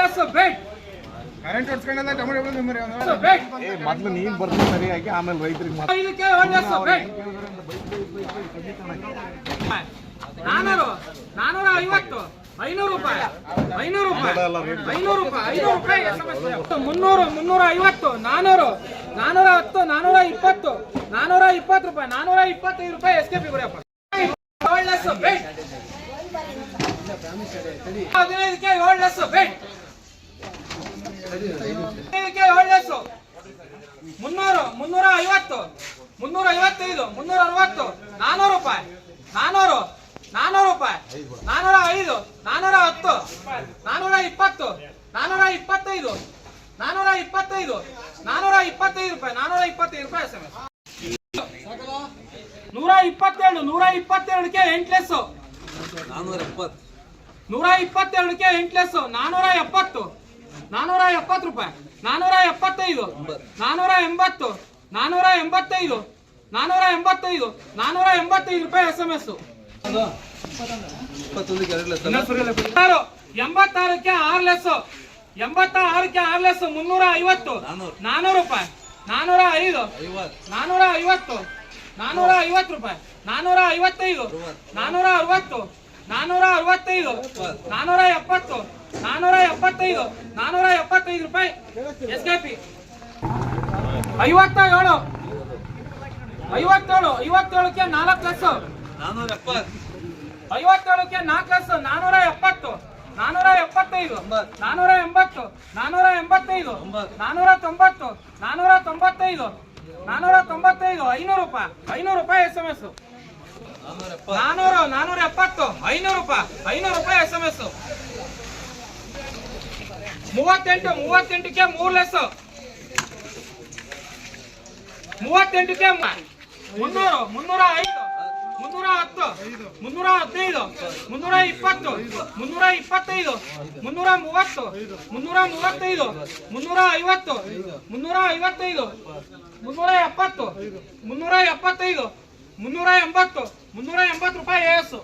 Less ಬೆಟ್ current ಹೊಡ್ಸ್ಕೊಂಡೆಲ್ಲ tomato ಬೆಳೆ ಅವ್ನು. ಬೆಟ್ ಏ ಮೊದ್ಲು ನೀನ್ ಬರ್ತೀನಿ ಸರಿಯಾಗಿ ಆಮೇಲೆ ರೈತರಿಗೆ ಮಾತ್ರ. ಏಳು ಲಕ್ಷ ಬೆಟ್ ನಾನೂರು ನಾನೂರ ಐವತ್ತು ಐನೂರು ರೂಪಾಯಿ ಐನೂರು ರೂಪಾಯಿ ಐನೂರು ರೂಪಾಯಿ ಐನೂರು ರೂಪಾಯಿ. ಮುನ್ನೂರು ಮುನ್ನೂರ ಐವತ್ತು ನಾನೂರು ನಾನೂರ ಹತ್ತು ನಾನೂರ ಇಪ್ಪತ್ತು ನಾನೂರ ಇಪ್ಪತ್ತು ರೂಪಾಯಿ ನಾನೂರ ಇಪ್ಪತ್ತೈದು ರೂಪಾಯಿ ಎಸ್ ಕೆ ಪಿ ಬರೆಯಪ್ಪ ಏಳು ಲೆಸ್ ಬೆಟ್ ಹದಿನೈದಕ್ಕೆ ಏಳು ಲಸ್ಸು ಬೆಟ್ ಹದಿನೈದಕ್ಕೆ ಏಳು ಲೆಸ್ ಮುನ್ನೂರು, ಮುನ್ನೂರ ಐವತ್ತು, ಮುನ್ನೂರ ಐವತ್ತೈದು, ಮುನ್ನೂರ ಅರವತ್ತು, ನಾನೂರು ರೂಪಾಯಿ, ನಾನೂರು ನಾನೂರು ರೂಪಾಯಿ, ನಾನೂರ ಐದು, ನಾನೂರ ಹತ್ತು, ನಾನೂರ ಇಪ್ಪತ್ತು, ನಾನೂರ ಇಪ್ಪತ್ತೈದು ನಾನೂರ ಇಪ್ಪತ್ತೈದು ನಾನೂರ ಇಪ್ಪತ್ತೈದು ರೂಪಾಯಿ, ನಾನೂರ ಇಪ್ಪತ್ತೈದು ರೂಪಾಯಿ ಎಸ್ ನೂರ ಇಪ್ಪತ್ತೇಳು, ನೂರ ಇಪ್ಪತ್ತೆರಡಕ್ಕೆ ಎಂಟ್ಲೆಸ್ಸು ನೂರ ಇಪ್ಪತ್ತೆರಡಕ್ಕೆ ಎಂಟ್ಲೆಸ್ ನಾನೂರ ಎಪ್ಪತ್ತು ನಾನೂರ ಎಪ್ಪತ್ತು ರೂಪಾಯಿ ನಾನೂರ ಎಪ್ಪತ್ತೈದು ನಾನೂರ ಎಂಬತ್ತು ನಾನೂರ ಎಂಬತ್ತೈದು ನಾನೂರ ಎಂಬತ್ತೈದು ನಾನೂರ ಎಂಬತ್ತೈದು ರೂಪಾಯಿ ಎಸ್ ಎಂ ಎಸ್ ಎಂಬತ್ತಾರಕ್ಕೆ ಆರು ಲೆಸ್ ಎಂಬತ್ತ ಆರಕ್ಕೆ ಆರು ಲೆಸ್ ಮುನ್ನೂರ ಐವತ್ತು ನಾನೂರು ರೂಪಾಯಿ ನಾನೂರ ಐದು ನಾನೂರ ಐವತ್ತು. ನಾನೂರ ಐವತ್ತು ರೂಪಾಯಿ ನಾನೂರ ಐವತ್ತೈದು ನಾನೂರ ಅರವತ್ತು ನಾನೂರ ಅರವತ್ತೈದು ನಾನೂರ ಎಪ್ಪತ್ತು ನಾನೂರ ಎಪ್ಪತ್ತೈದು ನಾನೂರ ಎಪ್ಪತ್ತೈದು ರೂಪಾಯಿ ಎಸ್ ಕೆ ಪಿ. ಐವತ್ತ ಏಳು ಐವತ್ತೇಳು ಐವತ್ತೇಳಕ್ಕೆ ನಾಲ್ಕು ಲಕ್ಷ ಐವತ್ತೇಳಕ್ಕೆ ನಾಲ್ಕು ಲಕ್ಷ ನಾನೂರ ಎಪ್ಪತ್ತು ನಾನೂರ ಎಪ್ಪತ್ತೈದು ನಾನೂರ ಎಂಬತ್ತು ನಾನೂರ ಎಂಬತ್ತೈದು ನಾನೂರ ತೊಂಬತ್ತು ನಾನೂರ ತೊಂಬತ್ತೈದು ನಾನೂರ ತೊಂಬತ್ತೈದು ಐನೂರು ರೂಪಾಯಿ ಐನೂರು ರೂಪಾಯಿ ಎಸ್ ಎಂ ಎಸ್ ನಾನೂರು, ನಾನೂರ ಎಪ್ಪತ್ತು, ಐನೂರು ರೂಪಾಯಿ ಐನೂರು ರೂಪಾಯಿ ಎಸ್ ಎಂ ಎಸ್ ಮೂವತ್ತೆಂಟು, ಮೂವತ್ತೆಂಟಕ್ಕೆ ಮೂರು ಲೆಸ್ ಮೂವತ್ತೆಂಟಕ್ಕೆ ಮುನ್ನೂರು, ಮುನ್ನೂರ ಐದು, ಮುನ್ನೂರ ಹತ್ತು, ಮುನ್ನೂರ ಹದಿನೈದು, ಮುನ್ನೂರ ಇಪ್ಪತ್ತು, ಮುನ್ನೂರ ಇಪ್ಪತ್ತೈದು, ಮುನ್ನೂರ ಮೂವತ್ತು, ಮುನ್ನೂರ ಮೂವತ್ತೈದು, ಮುನ್ನೂರ ಐವತ್ತು, ಮುನ್ನೂರ ಐವತ್ತೈದು, ಮುನ್ನೂರ ಎಪ್ಪತ್ತು, ಮುನ್ನೂರ ಎಪ್ಪತ್ತೈದು, ಮುನ್ನೂರ ಎಂಬತ್ತು ಮುನ್ನೂರ ಎಂಬತ್ತು ರೂಪಾಯಿ ಎಸ್